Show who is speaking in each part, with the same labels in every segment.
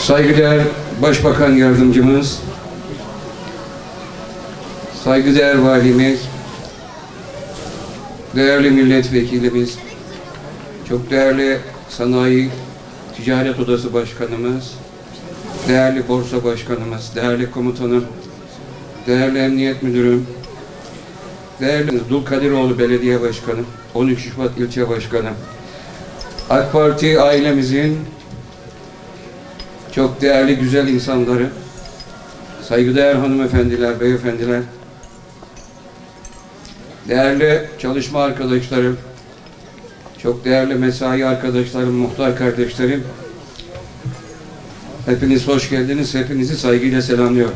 Speaker 1: Saygıdeğer Başbakan Yardımcımız, saygıdeğer Valimiz, değerli milletvekilimiz, çok değerli Sanayi Ticaret Odası Başkanımız, değerli Borsa Başkanımız, değerli komutanım, değerli Emniyet Müdürüm, değerli Dulkadiroğlu Belediye Başkanı, 13 Şubat İlçe Başkanı, AK Parti ailemizin çok değerli güzel insanları, saygıdeğer hanımefendiler, beyefendiler, değerli çalışma arkadaşlarım, çok değerli mesai arkadaşlarım, muhtar kardeşlerim, hepiniz hoş geldiniz, hepinizi saygıyla selamlıyorum.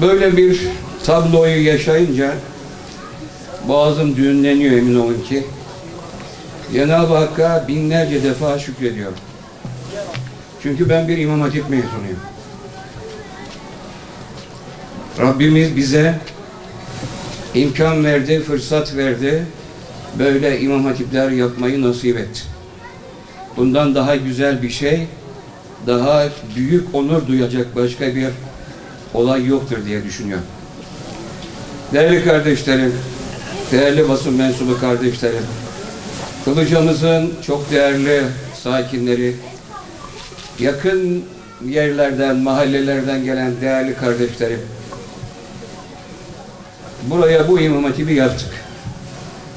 Speaker 1: Böyle bir tabloyu yaşayınca boğazım düğümleniyor emin olun ki. Cenab-ı Hakk'a binlerce defa şükrediyorum. Çünkü ben bir İmam Hatip mezunuyum. Rabbimiz bize imkan verdi, fırsat verdi. Böyle İmam Hatipler yapmayı nasip etti. Bundan daha güzel bir şey, daha büyük onur duyacak başka bir olay yoktur diye düşünüyorum. Değerli kardeşlerim, değerli basın mensubu kardeşlerim, Kılıcamızın çok değerli sakinleri, yakın yerlerden, mahallelerden gelen değerli kardeşlerim, buraya bu İmam Hatip'i yaptık.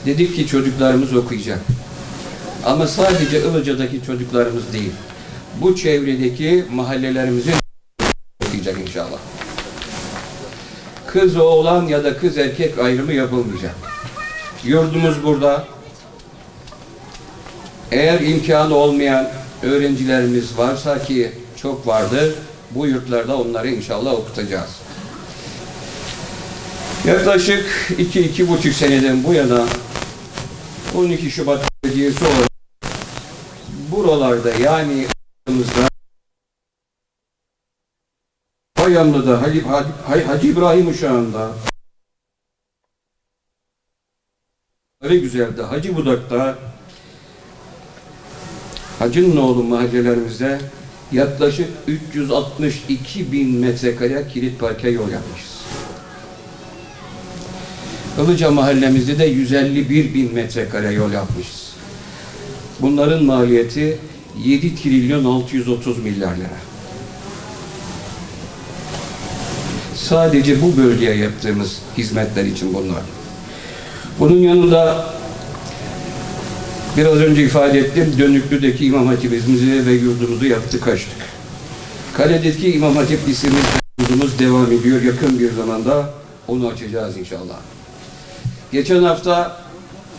Speaker 1: Dedik ki çocuklarımız okuyacak. Ama sadece Ilıca'daki çocuklarımız değil, bu çevredeki mahallelerimizin okuyacak inşallah. Kız oğlan ya da kız erkek ayrımı yapılmayacak. Yurdumuz burada. Eğer imkanı olmayan öğrencilerimiz varsa ki çok vardır, bu yurtlarda onları inşallah okutacağız. Yaklaşık iki, iki buçuk seneden bu yana 12 Şubat Belediyesi olarak buralarda yani Bayamlı'da, Hacı, Hacı, Hacı İbrahim Uşağı'nda, Güzel'de, Hacı Budak'ta, Hacı'nın oğlu mahallelerimizde yaklaşık 362 bin metrekare kilit parke yol yapmışız. Ilıca mahallemizde de 151 bin metrekare yol yapmışız. Bunların maliyeti 7 trilyon 630 milyar lira. Sadece bu bölgeye yaptığımız hizmetler için bunlar. Bunun yanında biraz önce ifade ettim, Dönüklü'deki İmam Hatip'imizi ve yurdumuzu yaptık açtık. Kale'deki İmam Hatip lisemiz yurdumuz devam ediyor. Yakın bir zamanda onu açacağız inşallah. Geçen hafta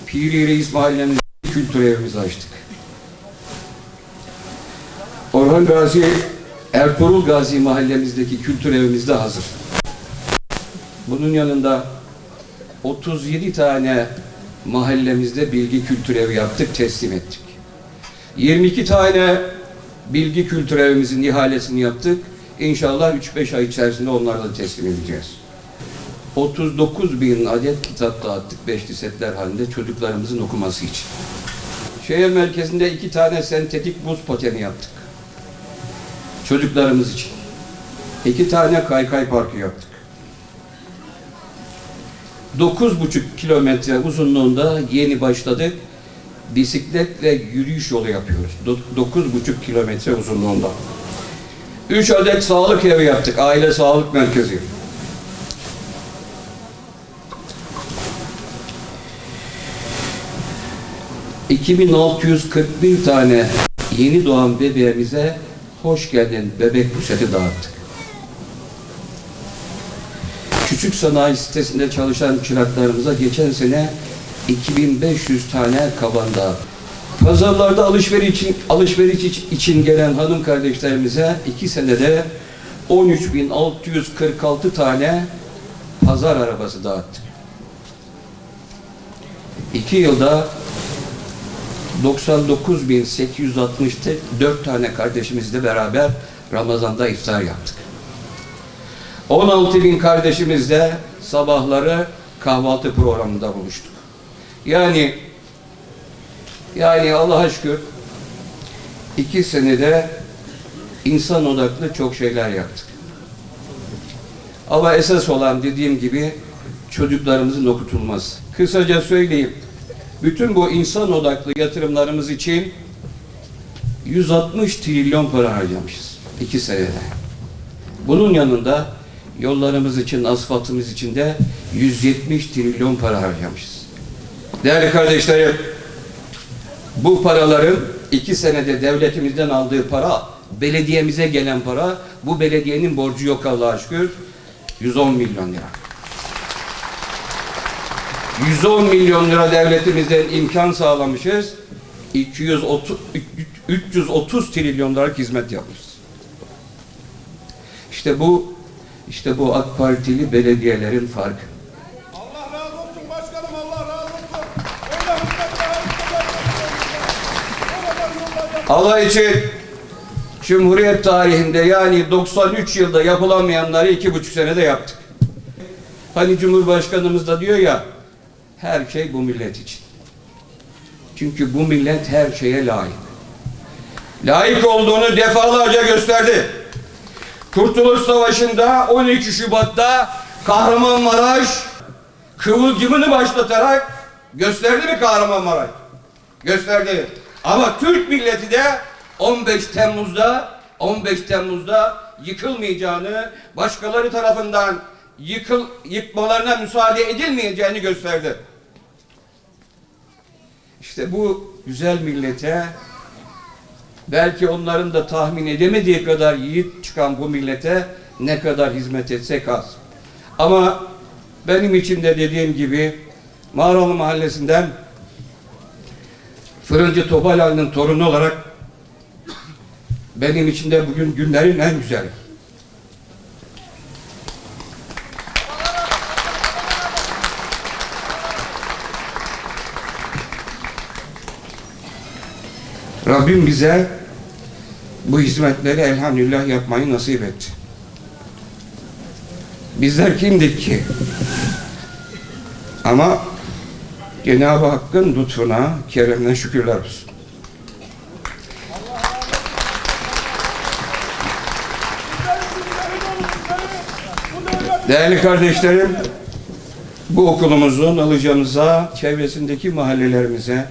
Speaker 1: Piri Reis mahallemizde kültür evimizi açtık. Orhan Gazi, Ertuğrul Gazi mahallemizdeki kültür evimiz de hazır. Bunun yanında 37 tane mahallemizde bilgi kültür evi yaptık, teslim ettik. 22 tane bilgi kültür evimizin ihalesini yaptık. İnşallah 3-5 ay içerisinde onları da teslim edeceğiz. 39 bin adet kitap dağıttık beşli setler halinde çocuklarımızın okuması için. Şehir merkezinde iki tane sentetik buz pateni yaptık. Çocuklarımız için. İki tane kaykay parkı yaptık. 9,5 kilometre uzunluğunda yeni başladık. Bisiklet ve yürüyüş yolu yapıyoruz. 9,5 kilometre uzunluğunda. 3 adet sağlık evi yaptık. Aile sağlık merkezi. ...2641 tane yeni doğan bebeğimize hoş geldin bebek puseti dağıttık. Küçük sanayi sitesinde çalışan çıraklarımıza geçen sene 2500 tane kaban dağıttık. Pazarlarda alışveriş için, alışveriş için gelen hanım kardeşlerimize iki senede 13.646 tane pazar arabası dağıttık. İki yılda 99.864 tane kardeşimizle beraber Ramazan'da iftar yaptık. 16 bin kardeşimizle sabahları kahvaltı programında buluştuk. Yani Yani Allah'a şükür iki senede insan odaklı çok şeyler yaptık. Ama esas olan dediğim gibi çocuklarımızın okutulması. Kısaca söyleyeyim. Bütün bu insan odaklı yatırımlarımız için 160 trilyon para harcamışız iki senede. Bunun yanında yollarımız için, asfaltımız için de 170 trilyon para harcamışız. Değerli kardeşlerim, bu paraların iki senede devletimizden aldığı para, belediyemize gelen para, bu belediyenin borcu yok Allah'a şükür, 110 milyon lira. 110 milyon lira devletimizden imkan sağlamışız. 230, 330 trilyon liralık hizmet yapmışız. İşte bu işte bu AK Partili belediyelerin farkı.
Speaker 2: Allah razı olsun başkanım Allah razı olsun. Öyle hizmetler
Speaker 1: Allah için Cumhuriyet tarihinde yani 93 yılda yapılamayanları iki buçuk senede yaptık. Hani Cumhurbaşkanımız da diyor ya her şey bu millet için. Çünkü bu millet her şeye layık. Layık olduğunu defalarca gösterdi. Kurtuluş Savaşı'nda 12 Şubat'ta Kahramanmaraş kıvılcımını başlatarak gösterdi mi Kahramanmaraş? Gösterdi. Ama Türk milleti de 15 Temmuz'da 15 Temmuz'da yıkılmayacağını, başkaları tarafından yıkıl, yıkmalarına müsaade edilmeyeceğini gösterdi. İşte bu güzel millete belki onların da tahmin edemediği kadar yiğit çıkan bu millete ne kadar hizmet etsek az. Ama benim için de dediğim gibi Mağaralı Mahallesi'nden Fırıncı Topal Ali'nin torunu olarak benim için de bugün günlerin en güzeli. Rabbim bize bu hizmetleri elhamdülillah yapmayı nasip etti. Bizler kimdik ki? Ama Cenab-ı Hakk'ın lütfuna, keremine şükürler olsun. Değerli kardeşlerim, bu okulumuzun alacağımıza, çevresindeki mahallelerimize,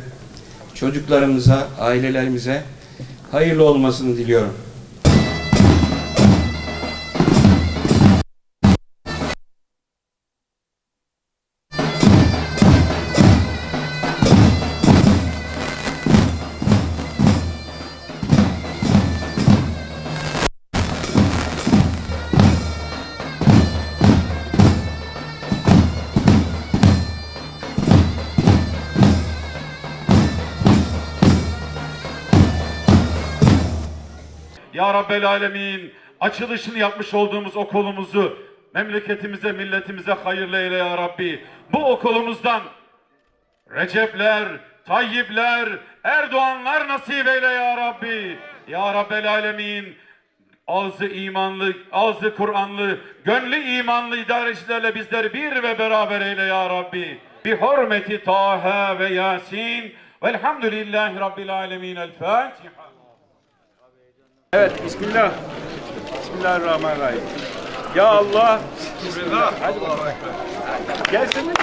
Speaker 1: çocuklarımıza, ailelerimize hayırlı olmasını diliyorum.
Speaker 2: Ya Rabbel Alemin açılışını yapmış olduğumuz okulumuzu memleketimize, milletimize hayırlı eyle ya Rabbi. Bu okulumuzdan Recepler, Tayyipler, Erdoğanlar nasip eyle ya Rabbi. Ya Rabbel Alemin ağzı imanlı, ağzı Kur'anlı, gönlü imanlı idarecilerle bizleri bir ve beraber eyle ya Rabbi. Bi hürmeti Taha ve Yasin. Velhamdülillahi Rabbil Alemin. El Fatiha.
Speaker 3: Evet, Bismillah. Bismillahirrahmanirrahim. Ya Allah. Bismillah. Hadi bakalım. Gelsin